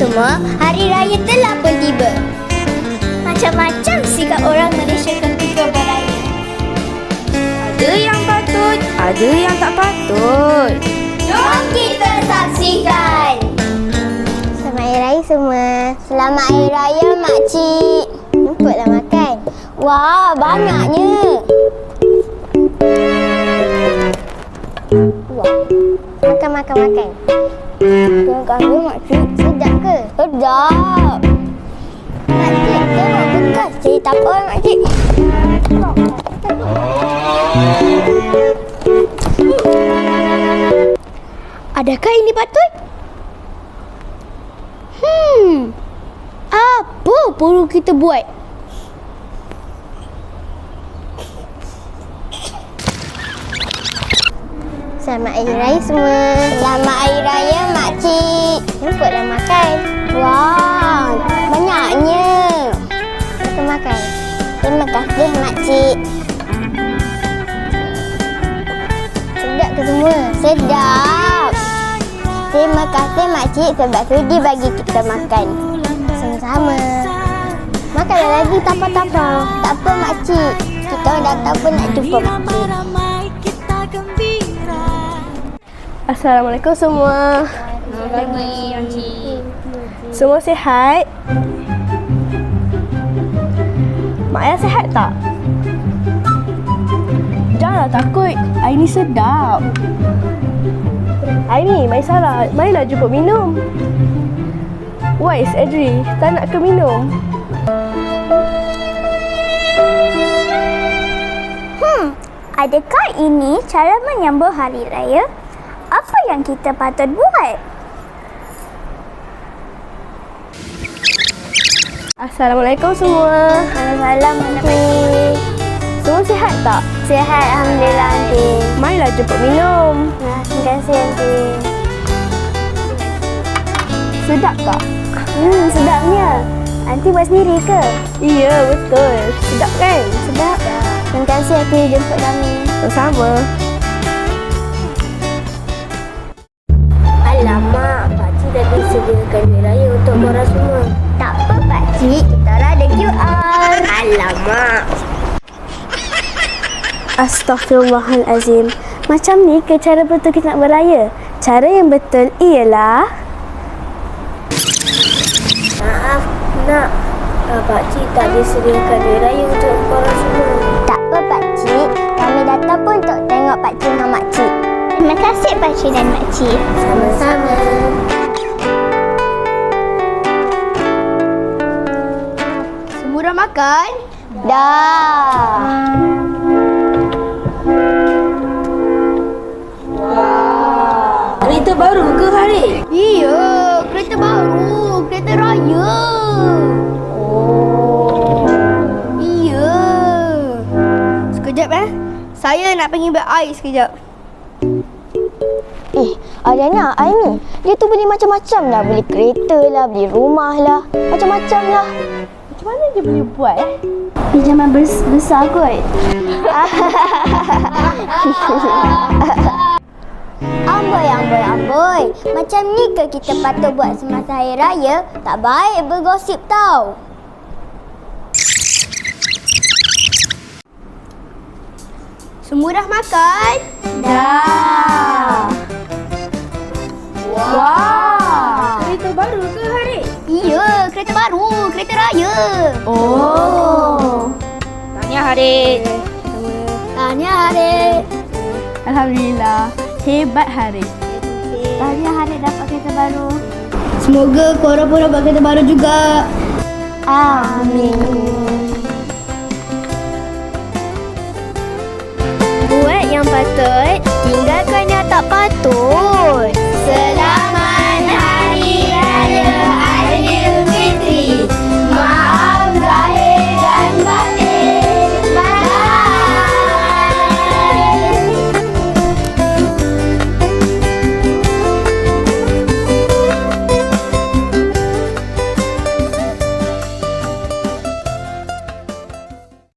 semua, Hari Raya telah pun tiba. Macam-macam sikap orang Malaysia ketika beraya. Ada yang patut, ada yang tak patut. Jom kita saksikan. Selamat Hari Raya semua. Selamat Hari Raya makcik. Jemputlah makan. Wah, banyaknya. Wah. Makan, makan, makan. Tengok kami makcik. Sedap ke? Sedap. Makcik, tengok bekas. Cerita apa makcik? Adakah ini patut? Hmm. Apa perlu kita buat? Selamat Hari Raya semua. Selamat Hari Raya makcik. Jemputlah makan. Wah, banyaknya. Kita makan. Terima kasih makcik. Sedap ke semua? Sedap. Terima kasih makcik sebab sudi bagi kita makan. Sama-sama. Makanlah lagi tapa-tapa. Tak apa makcik. Kita datang pun nak jumpa makcik. Assalamualaikum semua. Makcik. Semua sihat? Mak Ayah sihat tak? Janganlah takut. Air ni sedap. Air ni, Maisara, marilah jemput minum. Wais, Adri, tak nak ke minum? Hmm, adakah ini cara menyambut hari raya? Apa yang kita patut buat? Assalamualaikum semua. Malam-malam makcik. Semua sihat tak? Sihat Alhamdulillah Aunty. Marilah jemput minum. Nah, terima kasih Aunty. Sedap tak? Hmm, sedapnya. Aunty buat sendiri ke? Iya, betul. Sedap kan? Sedap. Terima kasih Aunty jemput kami. Sama-sama. Korang semua. Tak apa Pakcik, kita orang ada QR. Alamak. Astaghfirullahalazim. Macam ni ke cara betul kita nak beraya? Cara yang betul ialah Maaf, nak. Uh, Pakcik tak disediakan duit raya untuk korang semua. Tak apa Pakcik, kami datang pun untuk tengok Pakcik dengan Makcik. Terima kasih Pakcik dan Makcik. Sama-sama. Dah makan? Dah. Kereta baru ke hari? Iya, kereta baru, kereta raya. Oh. Iya. Sekejap eh. Saya nak pergi ambil air sekejap. Eh, Ariana, air ni, dia tu beli macam-macam lah. Beli kereta lah, beli rumah lah. Macam-macam lah. Dia boleh buat eh? Pinjaman bes- besar kot. amboi, amboi, amboi. Macam ni ke kita patut buat semasa hari raya? Tak baik bergosip tau. Semua dah makan? Dah. Wah. Oh. Tahniah hari, Tahniah hari, Alhamdulillah. Hebat hari. Tahniah hari dapat kereta baru. Semoga korang pun dapat kereta baru juga. Amin. Buat yang patut, tinggalkan yang tak patut.